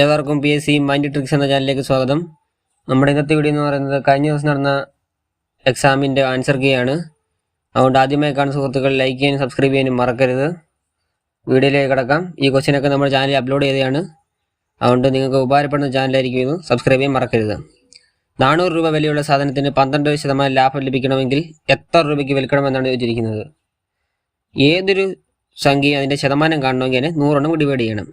ഏവർക്കും P S C mind tricks എന്ന ചാനലിലേക്ക് സ്വാഗതം. നമ്മുടെ ഇന്നത്തെ വീഡിയോ എന്ന് പറയുന്നത് കഴിഞ്ഞ ദിവസം നടന്ന എക്സാമിന്റെ ആൻസർ കീ ആണ്. അതുകൊണ്ട് ആദ്യമായി കാണുന്ന സുഹൃത്തുക്കൾ ലൈക്ക് ചെയ്യാനും സബ്സ്ക്രൈബ് ചെയ്യാനും മറക്കരുത്. വീഡിയോയിലേക്ക് കിടക്കാം. ഈ ക്വസ്റ്റ്യനൊക്കെ നമ്മുടെ ചാനലിൽ അപ്ലോഡ് ചെയ്തതാണ്. അതുകൊണ്ട് നിങ്ങൾക്ക് ഉപകാരപ്പെടുന്ന ചാനലായിരിക്കും ഇത്. സബ്സ്ക്രൈബ് ചെയ്യാൻ മറക്കരുത്. നാനൂറ് രൂപ വിലയുള്ള സാധനത്തിന് പന്ത്രണ്ട് ശതമാനം ലാഭം ലഭിക്കണമെങ്കിൽ എത്ര രൂപയ്ക്ക് വിൽക്കണമെന്നാണ് ചോദിച്ചിരിക്കുന്നത്. ഏതൊരു സംഖ്യ അതിന്റെ ശതമാനം കാണണമെങ്കിൽ അതിനെ നൂറെണ്ണം ഡിവൈഡ് ചെയ്യണം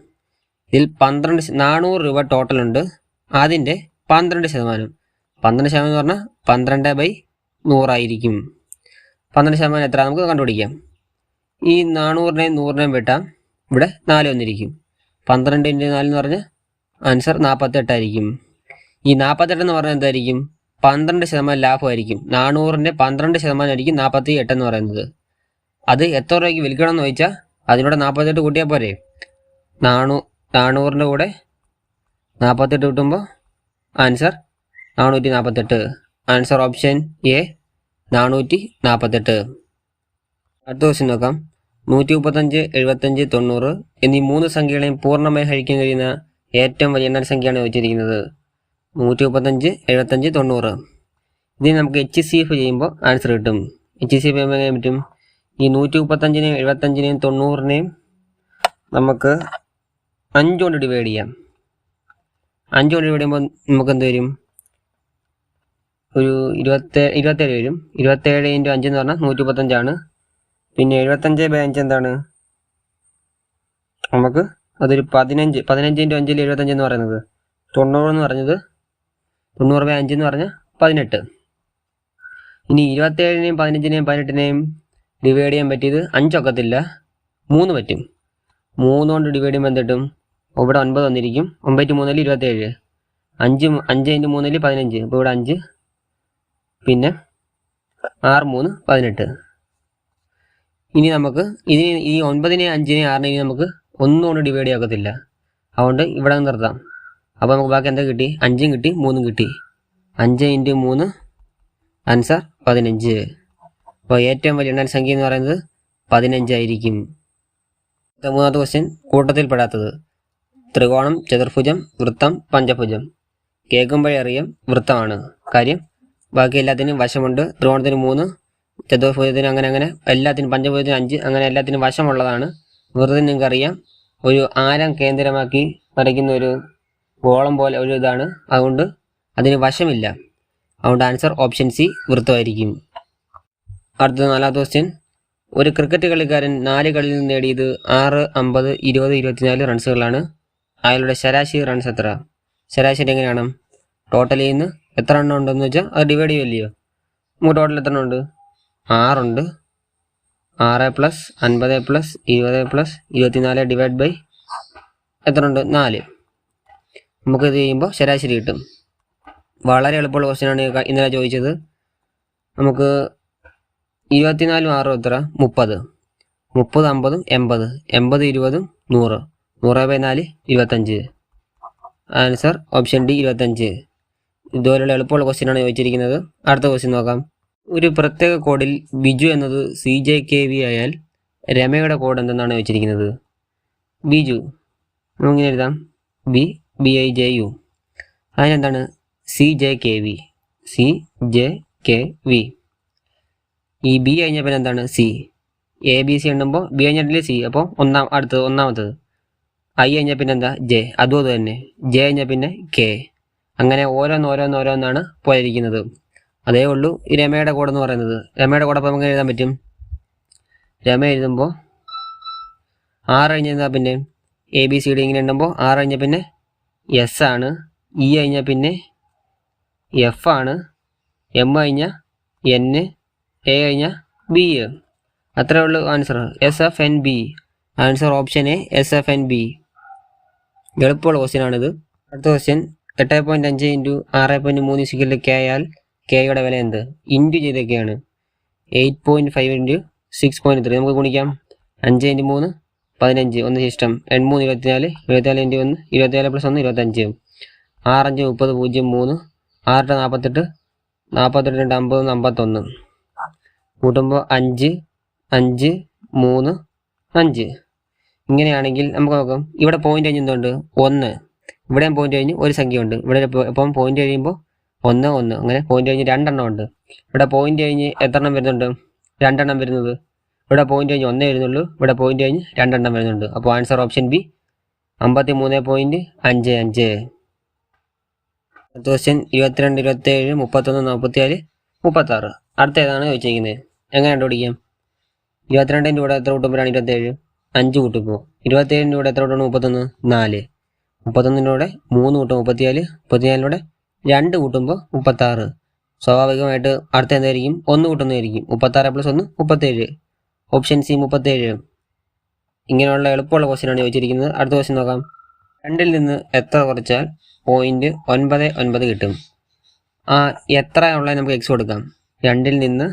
ഇതിൽ പന്ത്രണ്ട് നാനൂറ് രൂപ ടോട്ടൽ ഉണ്ട്. അതിന്റെ പന്ത്രണ്ട് ശതമാനം. പന്ത്രണ്ട് ശതമാനം എന്ന് പറഞ്ഞാൽ പന്ത്രണ്ട് ബൈ നൂറായിരിക്കും. പന്ത്രണ്ട് ശതമാനം എത്ര നമുക്ക് കണ്ടുപിടിക്കാം. ഈ നാനൂറിനെയും നൂറിനെയും വെട്ടാം. ഇവിടെ നാല് വന്നിരിക്കും. പന്ത്രണ്ട് ഇന്റു നാല് എന്ന് പറഞ്ഞാൽ ആൻസർ നാൽപ്പത്തെട്ടായിരിക്കും. ഈ നാൽപ്പത്തെട്ട് എന്ന് പറഞ്ഞാൽ എന്തായിരിക്കും? പന്ത്രണ്ട് ശതമാനം ലാഭമായിരിക്കും. നാനൂറിന്റെ പന്ത്രണ്ട് ശതമാനം ആയിരിക്കും നാൽപ്പത്തി എട്ടെന്ന് പറയുന്നത്. അത് എത്ര രൂപയ്ക്ക് വിൽക്കണമെന്ന് ചോദിച്ചാൽ അതിനോട് നാൽപ്പത്തെട്ട് കൂട്ടിയാൽ പോരെ? നാനൂ നാനൂറിന്റെ കൂടെ നാൽപ്പത്തെട്ട് കിട്ടുമ്പോൾ ആൻസർ നാനൂറ്റി നാൽപ്പത്തെട്ട് ആൻസർ ഓപ്ഷൻ എ നാനൂറ്റി നാൽപ്പത്തെട്ട് അടുത്ത ക്വസ്റ്റ്യൻ നോക്കാം. നൂറ്റി മുപ്പത്തഞ്ച് എഴുപത്തഞ്ച് തൊണ്ണൂറ് എന്നീ മൂന്ന് സംഖ്യകളെയും പൂർണമായി ഹരിക്കാൻ കഴിയുന്ന ഏറ്റവും വലിയ എണ്ണൽ സംഖ്യയാണ് ചോദിച്ചിരിക്കുന്നത് നൂറ്റി മുപ്പത്തഞ്ച് എഴുപത്തഞ്ച് തൊണ്ണൂറ്. ഇതിന് നമുക്ക് എച്ച് സി എഫ് ചെയ്യുമ്പോൾ ആൻസർ കിട്ടും. എച്ച് സി എഫ് ചെയ്യുമ്പോൾ എങ്ങനെ പറ്റും? ഈ നൂറ്റി മുപ്പത്തഞ്ചിനെയും എഴുപത്തഞ്ചിനെയും തൊണ്ണൂറിനെയും നമുക്ക് അഞ്ച് കൊണ്ട് ഡിവൈഡ് ചെയ്യാം അഞ്ച് കൊണ്ട് ഡിവൈഡ് ചെയ്യുമ്പോൾ നമുക്ക് എന്ത് വരും? ഒരു ഇരുപത്തേഴ് ഇരുപത്തേഴ് വരും. ഇരുപത്തേഴ് ഇന്റു അഞ്ച് എന്ന് പറഞ്ഞാൽ നൂറ്റി മുപ്പത്തഞ്ചാണ് പിന്നെ എഴുപത്തഞ്ച് ബൈ അഞ്ച് എന്താണ്? നമുക്ക് അതൊരു പതിനഞ്ച് പതിനഞ്ച് ഇന്റു അഞ്ചിൽ എഴുപത്തഞ്ച് എന്ന് പറയുന്നത്. തൊണ്ണൂറ് എന്ന് പറഞ്ഞത് തൊണ്ണൂറ് ബൈ അഞ്ച് എന്ന് പറഞ്ഞാൽ പതിനെട്ട്. ഇനി ഇരുപത്തേഴിനെയും പതിനഞ്ചിനെയും പതിനെട്ടിനെയും ഡിവൈഡ് ചെയ്യാൻ പറ്റിയത് അഞ്ചൊക്കത്തില്ല മൂന്ന് പറ്റും. മൂന്ന് കൊണ്ട് ഡിവൈഡ് ചെയ്യുമ്പോൾ എന്ത് കിട്ടും? ഇവിടെ ഒൻപത് വന്നിരിക്കും. ഒമ്പത് മൂന്നിൽ ഇരുപത്തേഴ്. അഞ്ച് അഞ്ച് ഇന്റു മൂന്നിൽ പതിനഞ്ച്. അപ്പോൾ ഇവിടെ അഞ്ച്. പിന്നെ ആറ് മൂന്ന് പതിനെട്ട്. ഇനി നമുക്ക് ഇതിന് ഈ ഒൻപതിനെ അഞ്ചിനെ ആറിനെ ഇനി നമുക്ക് ഒന്നും കൊണ്ട് ഡിവൈഡ് ചെയ്യാക്കത്തില്ല അതുകൊണ്ട് ഇവിടെ നിർത്താം. അപ്പോൾ നമുക്ക് ബാക്കി എന്താ കിട്ടി? അഞ്ചും കിട്ടി മൂന്നും കിട്ടി. അഞ്ച് ഇന്റു മൂന്ന് ആൻസർ പതിനഞ്ച്. അപ്പോൾ ഏറ്റവും വലിയ ഉണ്ടായ സംഖ്യ എന്ന് പറയുന്നത് പതിനഞ്ചായിരിക്കും മൂന്നാമത്തെ ക്വസ്റ്റ്യൻ കൂട്ടത്തിൽപ്പെടാത്തത്. ത്രികോണം ചതുർഭുജം വൃത്തം പഞ്ചഭുജം. കേൾക്കുമ്പോഴേ അറിയാം വൃത്തമാണ്. കാര്യം ബാക്കി എല്ലാത്തിനും വശമുണ്ട്. ത്രികോണത്തിന് മൂന്ന് ചതുർഭുജത്തിന് അങ്ങനെ അങ്ങനെ എല്ലാത്തിനും പഞ്ചഭുജത്തിന് അഞ്ച് അങ്ങനെ എല്ലാത്തിനും വശമുള്ളതാണ്. വൃത്തത്തിന് നിങ്ങൾക്കറിയാം ഒരു ആരം കേന്ദ്രമാക്കി വരയ്ക്കുന്ന ഒരു ഗോളം പോലെ ഒരു ഇതാണ്. അതുകൊണ്ട് അതിന് വശമില്ല. അതുകൊണ്ട് ആൻസർ ഓപ്ഷൻ സി വൃത്തമായിരിക്കും. അടുത്ത നാലാമത്തെ ക്വസ്റ്റ്യൻ ഒരു ക്രിക്കറ്റ് കളിക്കാരൻ നാല് കളിയിൽ നേടിയത് ആറ് അമ്പത് ഇരുപത് ഇരുപത്തിനാല് റൺസുകളാണ് അയാളുടെ ശരാശരി റൺസ് എത്ര? ശരാശരി എങ്ങനെയാണ്? ടോട്ടലിൽ നിന്ന് എത്ര എണ്ണം ഉണ്ടെന്ന് വെച്ചാൽ അത് ഡിവൈഡ് ചെയ്യുമല്ലയോ നമുക്ക് ടോട്ടൽ എത്ര എണ്ണം ഉണ്ട്? ആറുണ്ട് ആറ് പ്ലസ് അൻപത് പ്ലസ് ഇരുപത് പ്ലസ് ഇരുപത്തിനാല് ഡിവൈഡ് ബൈ എത്ര ഉണ്ട്? നാല്. നമുക്കിത് ചെയ്യുമ്പോൾ ശരാശരി കിട്ടും. വളരെ എളുപ്പമുള്ള ക്വസ്റ്റ്യനാണ് ഇന്നലെ ചോദിച്ചത്. നമുക്ക് ഇരുപത്തിനാലും ആറും എത്ര? മുപ്പത്. മുപ്പത് അമ്പതും എൺപത്. എൺപത് ഇരുപതും നൂറ്. നൂറ് ബൈ നാല് ഇരുപത്തഞ്ച്. ആൻസർ ഓപ്ഷൻ ഡി ഇരുപത്തഞ്ച്. ഇതുപോലെയുള്ള എളുപ്പമുള്ള ക്വസ്റ്റ്യനാണ് ചോദിച്ചിരിക്കുന്നത്. അടുത്ത ക്വസ്റ്റ്യൻ നോക്കാം. ഒരു പ്രത്യേക കോഡിൽ ബിജു എന്നത് സി ജെ കെ വി ആയാൽ രമയുടെ കോഡ് എന്തെന്നാണ് ചോദിച്ചിരിക്കുന്നത്? ബിജു. നമുക്കിങ്ങനെ എഴുതാം. B B I J U. അതിനെന്താണ്? C J K V. C J K V. ഈ ബി കഴിഞ്ഞപ്പോൾ എന്താണ്? സി. എ ബി സി എണ്ണുമ്പോൾ ബി കഴിഞ്ഞിട്ടില്ലേ സി? അപ്പോൾ ഒന്നാം അടുത്തത് ഒന്നാമത്തത്. ഐ കഴിഞ്ഞാൽ പിന്നെ എന്താ? ജെ. അതും അത് തന്നെ. ജെ കഴിഞ്ഞാൽ പിന്നെ കെ. അങ്ങനെ ഓരോന്ന് ഓരോന്ന് ഓരോന്നാണ് പോയിരിക്കുന്നത്. അതേ ഉള്ളൂ ഈ രമയുടെ കോഡ് എന്ന് പറയുന്നത്. രമയുടെ കോഡ് അപ്പോൾ നമുക്ക് എഴുതാൻ പറ്റും? രമ എഴുതുമ്പോൾ ആറ് കഴിഞ്ഞാൽ പിന്നെ? എ ബി സി ഡി ഇങ്ങനെ ഉണ്ടുമ്പോൾ ആറ് കഴിഞ്ഞാൽ പിന്നെ എസ് ആണ്. ഇ കഴിഞ്ഞാൽ പിന്നെ എഫ് ആണ്. എം കഴിഞ്ഞാൽ എൻ. എ കഴിഞ്ഞാൽ ബി. അത്രേ ഉള്ളൂ answer S F N B. Answer option A S F N B. എളുപ്പമുള്ള ക്വസ്റ്റ്യൻ ആണിത് അടുത്ത ക്വസ്റ്റ്യൻ എട്ട് പോയിന്റ് അഞ്ച് ഇന്റു ആറ് പോയിന്റ് മൂന്ന് സിക്കലിൽ കെ ആയാൽ കെയുടെ വില എന്ത്? Into ചെയ്തൊക്കെയാണ് eight point five into six point three നമുക്ക് ഗുണിക്കാം. അഞ്ച് ഇന്റു മൂന്ന് പതിനഞ്ച്. ഒന്ന് ശിഷ്ടം. എൺമൂന്ന് ഇരുപത്തിനാല് ഇരുപത്തിനാല് ഇന്റു ഒന്ന് ഇരുപത്തിനാല് പ്ലസ് ഒന്ന് ഇരുപത്തഞ്ച് ആറഞ്ച് മുപ്പത് പൂജ്യം മൂന്ന് ആറിട്ട് നാൽപ്പത്തെട്ട് നാൽപ്പത്തെട്ട് രണ്ട് അമ്പത് അമ്പത്തൊന്ന്. കൂട്ടുമ്പോൾ അഞ്ച് അഞ്ച് മൂന്ന് അഞ്ച്. ഇങ്ങനെയാണെങ്കിൽ നമുക്ക് നോക്കാം. ഇവിടെ പോയിന്റ് കഴിഞ്ഞ് എന്തുണ്ട്? ഒന്ന്. ഇവിടെയും പോയിന്റ് കഴിഞ്ഞ് ഒരു സംഖ്യ ഉണ്ട് ഇവിടെ ഇപ്പൊ- പോയിന്റ് കഴിയുമ്പോൾ ഒന്ന് ഒന്ന്. അങ്ങനെ പോയിന്റ് കഴിഞ്ഞ് രണ്ടെണ്ണം ഉണ്ട്. ഇവിടെ പോയിന്റ് കഴിഞ്ഞ് എത്ര എണ്ണം വരുന്നുണ്ട്? രണ്ടെണ്ണം വരുന്നത്. ഇവിടെ പോയിന്റ് കഴിഞ്ഞ് ഒന്നേ വരുന്നുള്ളൂ. ഇവിടെ പോയിന്റ് കഴിഞ്ഞ് രണ്ടെണ്ണം വരുന്നുണ്ട്. അപ്പോൾ ആൻസർ ഓപ്ഷൻ ബി അമ്പത്തി മൂന്ന് പോയിന്റ് അഞ്ച് അഞ്ച്. അടുത്ത ക്വസ്റ്റ്യൻ ഇരുപത്തിരണ്ട് ഇരുപത്തേഴ് മുപ്പത്തൊന്ന് നാൽപ്പത്തിനാല് മുപ്പത്താറ്. അടുത്ത ഏതാണ് ചോദിച്ചിരിക്കുന്നത്? എങ്ങനെ കണ്ടുപിടിക്കാം? ഇരുപത്തിരണ്ടിന്റെ കൂടെ എത്ര കൂട്ടുമ്പോഴാണ് ഇരുപത്തേഴ് അഞ്ച് കൂട്ടിപ്പോൾ ഇരുപത്തേഴിന്റെ കൂടെ എത്ര കൂട്ടാണ്? മുപ്പത്തൊന്ന്. നാല്. മുപ്പത്തൊന്നിന്റെ കൂടെ മൂന്ന് കൂട്ടും മുപ്പത്തിനാല് മുപ്പത്തിനാലിലൂടെ രണ്ട് കൂട്ടുമ്പോൾ മുപ്പത്താറ്. സ്വാഭാവികമായിട്ട് അടുത്ത എന്തായിരിക്കും? ഒന്ന് കൂട്ടുന്നതായിരിക്കും. മുപ്പത്താറ് പ്ലസ് ഒന്ന് മുപ്പത്തേഴ്. ഓപ്ഷൻ സി മുപ്പത്തേഴ്. ഇങ്ങനെയുള്ള എളുപ്പമുള്ള ക്വസ്റ്റ്യനാണ് ചോദിച്ചിരിക്കുന്നത്. അടുത്ത ക്വസ്റ്റ്യൻ നോക്കാം. രണ്ടിൽ നിന്ന് എത്ര കുറച്ചാൽ പോയിന്റ് ഒൻപത് ഒൻപത് കിട്ടും? ആ എത്ര ഉള്ളത് നമുക്ക് എക്സ് കൊടുക്കാം. രണ്ടിൽ നിന്ന്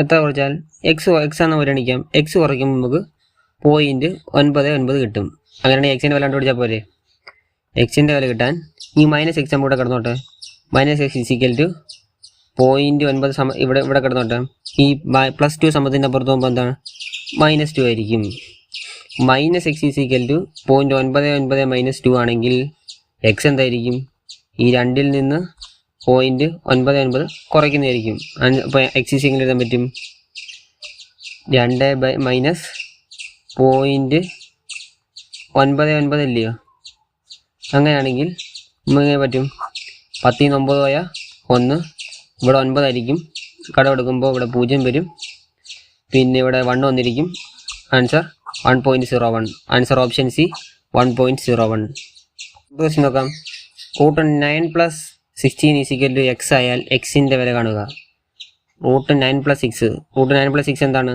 എത്ര കുറച്ചാൽ എക്സ് എക്സ് എന്ന് പരിഗണിക്കാം. എക്സ് കുറയ്ക്കുമ്പോൾ നമുക്ക് പോയിന്റ് ഒൻപത് ഒൻപത് കിട്ടും. അങ്ങനെയാണെങ്കിൽ എക്സിന്റെ വില കണ്ടുപിടിച്ചാൽ പോരെ? എക്സിന്റെ വില കിട്ടാൻ ഈ മൈനസ് എക്സ് കൂടെ കിടന്നോട്ടെ? Minus X is equal two point ഒൻപത് സമ ഇവിടെ ഇവിടെ കിടന്നോട്ടെ? ഈ പ്ലസ് ടു സമത്തിന്റെ അപ്പുറത്ത് പോകുമ്പോൾ എന്താണ്? മൈനസ് ടു ആയിരിക്കും. Minus X is equal two point ഒൻപത് ഒൻപത് മൈനസ് ടു ആണെങ്കിൽ എക്സ് എന്തായിരിക്കും? ഈ രണ്ടിൽ നിന്ന് പോയിന്റ് ഒൻപത് ഒൻപത് കുറയ്ക്കുന്നതായിരിക്കും. അപ്പോൾ എക്സ് ഇസിക്കൽ എഴുതാൻ പറ്റും? രണ്ട് ബൈ മൈനസ് പോയിന്റ് ഒൻപത് ഒൻപത് ഇല്ലയോ അങ്ങനെയാണെങ്കിൽ നമുക്ക് പറ്റും? പത്തിൽ നിന്ന് ഒമ്പത് പോയാൽ ഒന്ന് ഇവിടെ ഒൻപതായിരിക്കും കടമെടുക്കുമ്പോൾ ഇവിടെ പൂജ്യം വരും. പിന്നെ ഇവിടെ വൺ വന്നിരിക്കും. Answer one point zero one answer option C one point zero one question നോക്കാം. Root nine plus sixteen is equal two X ആയാൽ എക്സിന്റെ വില കാണുക. Root nine plus six root nine plus six എന്താണ്?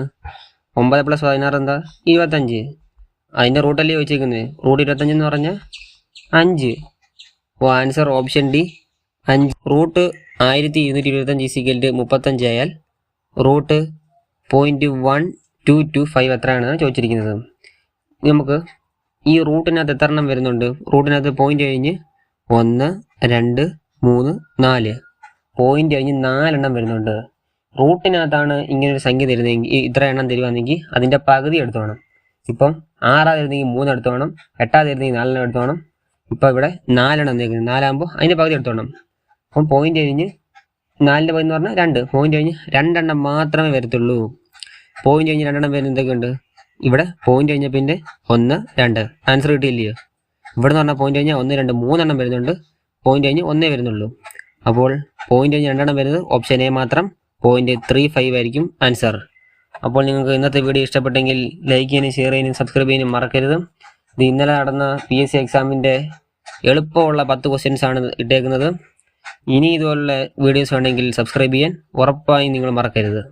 ഒമ്പത് പ്ലസ് പതിനാറ് എന്താ? ഇരുപത്തഞ്ച്. അതിന്റെ റൂട്ടല്ലേ ചോദിച്ചേക്കുന്നത്? റൂട്ട് ഇരുപത്തഞ്ച് എന്ന് പറഞ്ഞാൽ അഞ്ച്. ഓ ആൻസർ ഓപ്ഷൻ ഡി അഞ്ച്. റൂട്ട് ആയിരത്തി ഇരുന്നൂറ്റി ഇരുപത്തഞ്ച് ഈസിക്കൽ മുപ്പത്തഞ്ച് ആയാൽ root point one two two five എത്രയാണ് ചോദിച്ചിരിക്കുന്നത്. നമുക്ക് ഈ റൂട്ടിനകത്ത് എത്ര എണ്ണം വരുന്നുണ്ട്? റൂട്ടിനകത്ത് പോയിന്റ് കഴിഞ്ഞ് ഒന്ന് രണ്ട് മൂന്ന് നാല്. പോയിന്റ് കഴിഞ്ഞ് നാലെണ്ണം വരുന്നുണ്ട്. റൂട്ടിനകത്താണ് ഇങ്ങനെ ഒരു സംഖ്യ തരുന്നതെങ്കിൽ ഇത്ര എണ്ണം തരുവാണെങ്കിൽ അതിന്റെ പകുതി എടുത്തു വേണം. ഇപ്പം ആറാ തരുന്നെങ്കിൽ മൂന്ന് എടുത്തു വേണം എട്ടാ തരുന്നെങ്കിൽ നാലെണ്ണം എടുത്തു വേണം. ഇപ്പം ഇവിടെ നാലെണ്ണം തരുന്നത് നാലാകുമ്പോൾ അതിന്റെ പകുതി എടുത്തു വേണം. അപ്പം പോയിന്റ് കഴിഞ്ഞ് നാലിന്റെ പകുതി എന്ന് പറഞ്ഞാൽ രണ്ട്. പോയിന്റ് കഴിഞ്ഞ് രണ്ടെണ്ണം മാത്രമേ വരത്തുള്ളൂ. പോയിന്റ് കഴിഞ്ഞ് രണ്ടെണ്ണം വരുന്ന എന്തൊക്കെയുണ്ട്? ഇവിടെ പോയിന്റ് കഴിഞ്ഞ പിന്നെ ഒന്ന് രണ്ട്. ആൻസർ കിട്ടിയില്ലയോ? ഇവിടെ നിന്ന് പറഞ്ഞാൽ പോയിന്റ് കഴിഞ്ഞാൽ ഒന്ന് രണ്ട് മൂന്നെണ്ണം വരുന്നുണ്ട്. പോയിന്റ് കഴിഞ്ഞ് ഒന്നേ വരുന്നുള്ളൂ. അപ്പോൾ പോയിന്റ് കഴിഞ്ഞ് രണ്ടെണ്ണം വരുന്നത് ഓപ്ഷൻ എ മാത്രം പോയിന്റ് ത്രീ ഫൈവ് ആയിരിക്കും ആൻസർ അപ്പോൾ നിങ്ങൾക്ക് ഇന്നത്തെ വീഡിയോ ഇഷ്ടപ്പെട്ടെങ്കിൽ ലൈക്ക് ചെയ്യാനും ഷെയർ ചെയ്യാനും സബ്സ്ക്രൈബ് ചെയ്യാനും മറക്കരുത്. ഇത് ഇന്നലെ നടന്ന പി എസ് സി എക്സാമിന്റെ എളുപ്പമുള്ള പത്ത് ക്വസ്റ്റ്യൻസ് ആണ് ഇട്ടേക്കുന്നത്. ഇനി ഇതുപോലുള്ള വീഡിയോസ് വേണമെങ്കിൽ സബ്സ്ക്രൈബ് ചെയ്യാൻ ഉറപ്പായും നിങ്ങൾ മറക്കരുത്.